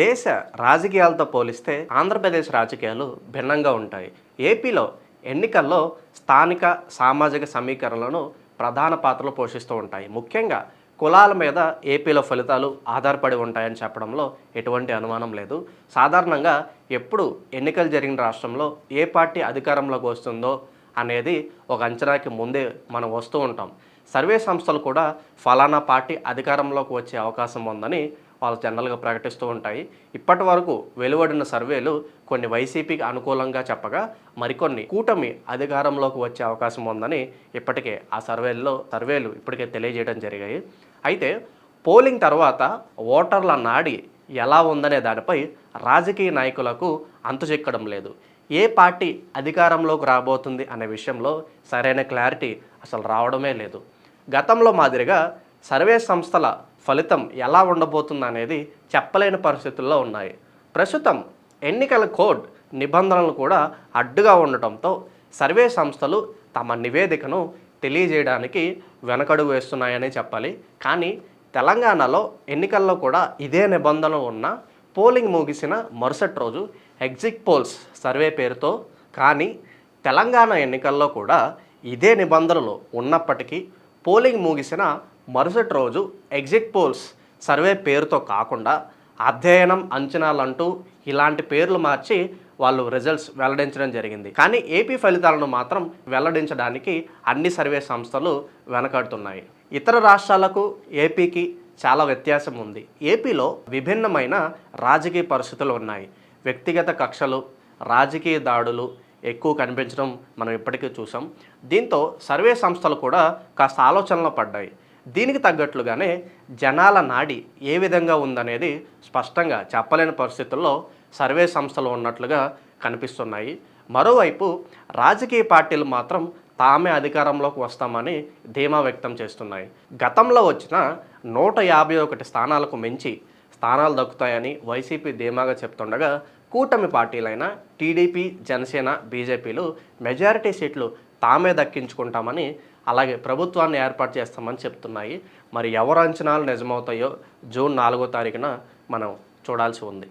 దేశ రాజకీయాలతో పోలిస్తే ఆంధ్రప్రదేశ్ రాజకీయాలు భిన్నంగా ఉంటాయి. ఏపీలో ఎన్నికల్లో స్థానిక సామాజిక సమీకరణలను ప్రధాన పాత్రలు పోషిస్తూ ఉంటాయి. ముఖ్యంగా కులాల మీద ఏపీలో ఫలితాలు ఆధారపడి ఉంటాయని చెప్పడంలో ఎటువంటి అనుమానం లేదు. సాధారణంగా ఎప్పుడు ఎన్నికలు జరిగిన రాష్ట్రంలో ఏ పార్టీ అధికారంలోకి వస్తుందో అనేది ఒక అంచనాకి ముందే మనం వస్తూ ఉంటాం. సర్వే సంస్థలు కూడా ఫలానా పార్టీ అధికారంలోకి వచ్చే అవకాశం ఉందని వాళ్ళు జనరల్గా ప్రకటిస్తూ ఉంటాయి. ఇప్పటి వరకు వెలువడిన సర్వేలు కొన్ని వైసీపీకి అనుకూలంగా చెప్పగా మరికొన్ని కూటమి అధికారంలోకి వచ్చే అవకాశం ఉందని ఇప్పటికే ఆ సర్వేల్లో సర్వేలు ఇప్పటికే తెలియజేయడం జరిగాయి. అయితే పోలింగ్ తర్వాత ఓటర్ల నాడి ఎలా ఉందనే దానిపై రాజకీయ నాయకులకు అంతు చిక్కడం లేదు. ఏ పార్టీ అధికారంలోకి రాబోతుంది అనే విషయంలో సరైన క్లారిటీ అసలు రావడమే లేదు. గతంలో మాదిరిగా సర్వే సంస్థల ఫలితం ఎలా ఉండబోతుంది అనేది చెప్పలేని పరిస్థితుల్లో ఉన్నాయి. ప్రస్తుతం ఎన్నికల కోడ్ నిబంధనలు కూడా అడ్డుగా ఉండటంతో సర్వే సంస్థలు తమ నివేదికను తెలియజేయడానికి వెనకడుగు వేస్తున్నాయని చెప్పాలి. కానీ తెలంగాణలో ఎన్నికల్లో కూడా ఇదే నిబంధనలు ఉన్న పోలింగ్ ముగిసిన మరుసటి రోజు ఎగ్జిట్ పోల్స్ సర్వే పేరుతో కానీ తెలంగాణ ఎన్నికల్లో కూడా ఇదే నిబంధనలు ఉన్నప్పటికీ పోలింగ్ ముగిసిన మరుసటి రోజు ఎగ్జిట్ పోల్స్ సర్వే పేరుతో కాకుండా అధ్యయనం అంచనాలంటూ ఇలాంటి పేర్లు మార్చి వాళ్ళు రిజల్ట్స్ వెల్లడించడం జరిగింది. కానీ ఏపీ ఫలితాలను మాత్రం వెల్లడించడానికి అన్ని సర్వే సంస్థలు వెనకాడుతున్నాయి. ఇతర రాష్ట్రాలకు ఏపీకి చాలా వ్యత్యాసం ఉంది. ఏపీలో విభిన్నమైన రాజకీయ పరిస్థితులు ఉన్నాయి. వ్యక్తిగత కక్షలు రాజకీయ దాడులు ఎక్కువ కనిపించడం మనం ఇప్పటికీ చూసాం. దీంతో సర్వే సంస్థలు కూడా కాస్త ఆలోచనలో పడ్డాయి. దీనికి తగ్గట్లుగానే జనాల నాడి ఏ విధంగా ఉందనేది స్పష్టంగా చెప్పలేని పరిస్థితుల్లో సర్వే సంస్థలు ఉన్నట్లుగా కనిపిస్తున్నాయి. మరోవైపు రాజకీయ పార్టీలు మాత్రం తామే అధికారంలోకి వస్తామని ధీమా వ్యక్తం చేస్తున్నాయి. గతంలో వచ్చిన నూట యాభై ఒకటి స్థానాలకు మించి స్థానాలు దక్కుతాయని వైసీపీ ధీమాగా చెప్తుండగా కూటమి పార్టీలైన టీడీపీ జనసేన బీజేపీలు మెజారిటీ సీట్లు తామే దక్కించుకుంటామని అలాగే ప్రభుత్వాన్ని ఏర్పాటు చేస్తామని చెప్తున్నాయి. మరి ఎవరు అంచనాలు నిజమవుతాయో జూన్ నాలుగో తారీఖున మనం చూడాల్సి ఉంది.